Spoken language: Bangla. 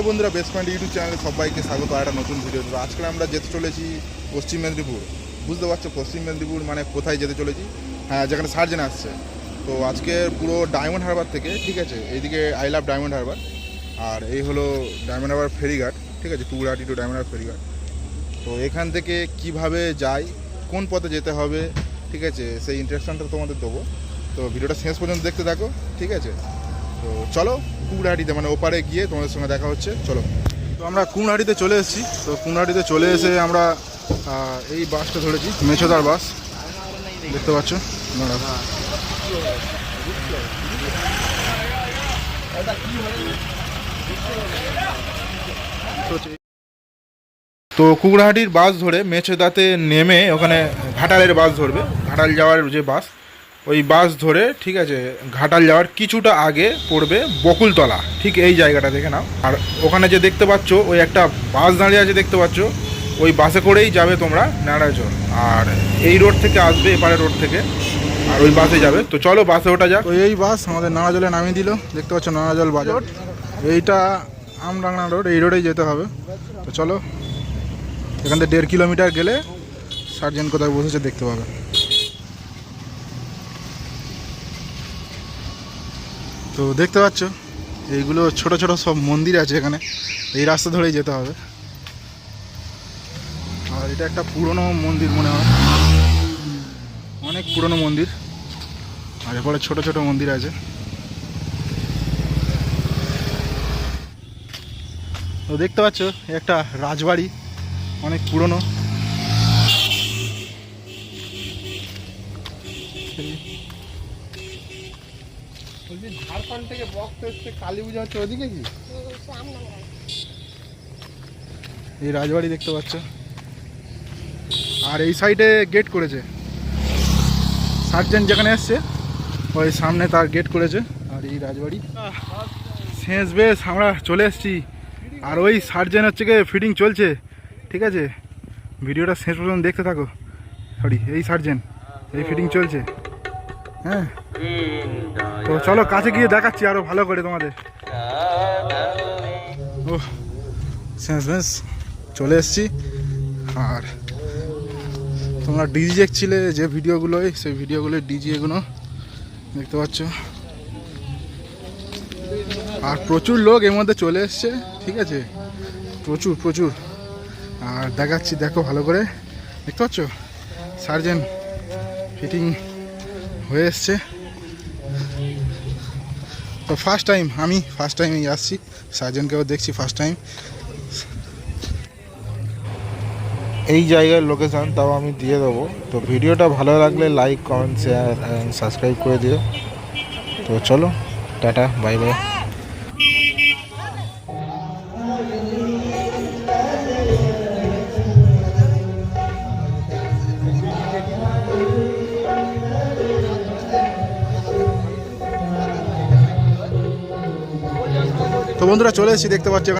হাই বন্ধুরা বেস্ট পয়েন্ট ইউটিউব চ্যানেলে সবাইকে স্বাগত। একটা নতুন ভিডিও আজকে আমরা যেতে চলেছি পশ্চিম মেদিনীপুর। বুঝতে পারছ, পশ্চিম মেদিনীপুর মানে কোথায় যেতে চলেছি? হ্যাঁ যেখানে সার্জেন আসছে। তো আজকে পুরো ডায়মন্ড হারবার থেকে, ঠিক আছে, এইদিকে আই লাভ ডায়মন্ড হারবার আর এই হলো ডায়মন্ড হারবার ফেরিঘাট, ঠিক আছে টুগুলাহাটি টু ডায়মন্ড হারবার ফেরিঘাট। তো এখান থেকে কীভাবে যাই, কোন পথে যেতে হবে, ঠিক আছে, সেই ইন্টারেকশনটা তোমাদের দেবো। তো ভিডিওটা শেষ পর্যন্ত দেখতে থাকো, ঠিক আছে? তো চলো কুমড়াহাটিতে মানে ওপারে গিয়ে তোমাদের সঙ্গে দেখা হচ্ছে। চলো। তো আমরা কুমড়াহাটিতে চলে এসেছি। তো কুমড়াহাটিতে চলে এসে আমরা এই বাসটা ধরেছি, মেছোদার বাস। দেখতে পাচ্ছ? তো কুকড়াহাটির বাস ধরে মেছেদাতে নেমে ওখানে ঘাটালের বাস ধরবে। ঘাটাল যাওয়ার যে বাস ওই বাস ধরে ঠিক আছে ঘাটাল যাওয়ার কিছুটা আগে পড়বে বকুলতলা। ঠিক এই জায়গাটা দেখে নাও। আর ওখানে যে দেখতে পাচ্ছ ওই একটা বাস দাঁড়িয়ে আছে দেখতে পাচ্ছ ওই বাসে করেই যাবে তোমরা নারায়ণচর আর এই রোড থেকে আসবে এপারে রোড থেকে আর ওই বাসে যাবে। তো চলো বাসে ওটা যাক। তো এই বাস আমাদের নারাজলে নামিয়ে দিল। দেখতে পাচ্ছ নারাজল বাজার। এইটা আমডাঙ্গা রোড এই রোডেই যেতে হবে। তো চলো এখান থেকে দেড় কিলোমিটার গেলে সার্জেন কোথায় বসেছে দেখতে পাবে। তো দেখতে পাচ্ছ, এইগুলো ছোট ছোট সব মন্দির আছে এখানে। এই রাস্তা ধরেই যেতে হবে। আর এটা একটা পুরনো মন্দির মনে হয়। অনেক পুরনো মন্দির। আর এরপরে ছোট ছোট মন্দির আছে। তো দেখতে পাচ্ছ, একটা রাজবাড়ি, অনেক পুরনো। বলছি, ঝাড়খণ্ড থেকে বক্স এসছে, কালী পুজো হচ্ছে ওদিকে কি? এই রাজবাড়ি দেখতে পাচ্ছ। আর এই সাইডে গেট করেছে। সার্জেন্ট যেখানে এসছে, ওই সামনে তার গেট করেছে। আর এই রাজবাড়ি। শেষ বেশ, আমরা চলে এসেছি। আর ওই সার্জেন হচ্ছে গিয়ে ফিটিং চলছে। ঠিক আছে? ভিডিওটা শেষ পর্যন্ত দেখতে থাকো। সরি এই সার্জেন এই ফিটিং চলছে। হ্যাঁ। তো চলো কাছে গিয়ে দেখাচ্ছি আরও ভালো করে তোমাদের। ও শেষ বেশ চলে এসছি। আর তোমরা ডিজি দেখছিলে যে ভিডিওগুলোই সেই ভিডিওগুলোই ডিজি এগুলো দেখতে পাচ্ছ। আর প্রচুর লোক এর মধ্যে চলে এসছে ঠিক আছে? প্রচুর প্রচুর। আর দেখাচ্ছি দেখো ভালো করে। দেখতে পাচ্ছ? সার্জেন ফিটিং হয়ে এসছে। তো ফার্স্ট টাইম আমি ফার্স্ট টাইমেই আসছি। সার্জনকেও দেখছি ফার্স্ট টাইম এই জায়গার লোকেশান তাও আমি দিয়ে দেবো। তো ভিডিওটা ভালো লাগলে লাইক কমেন্ট শেয়ার সাবস্ক্রাইব করে দিও। তো চলো, টাটা বাই বাই তো বন্ধুরা চলে এসেছি দেখতে পাচ্ছি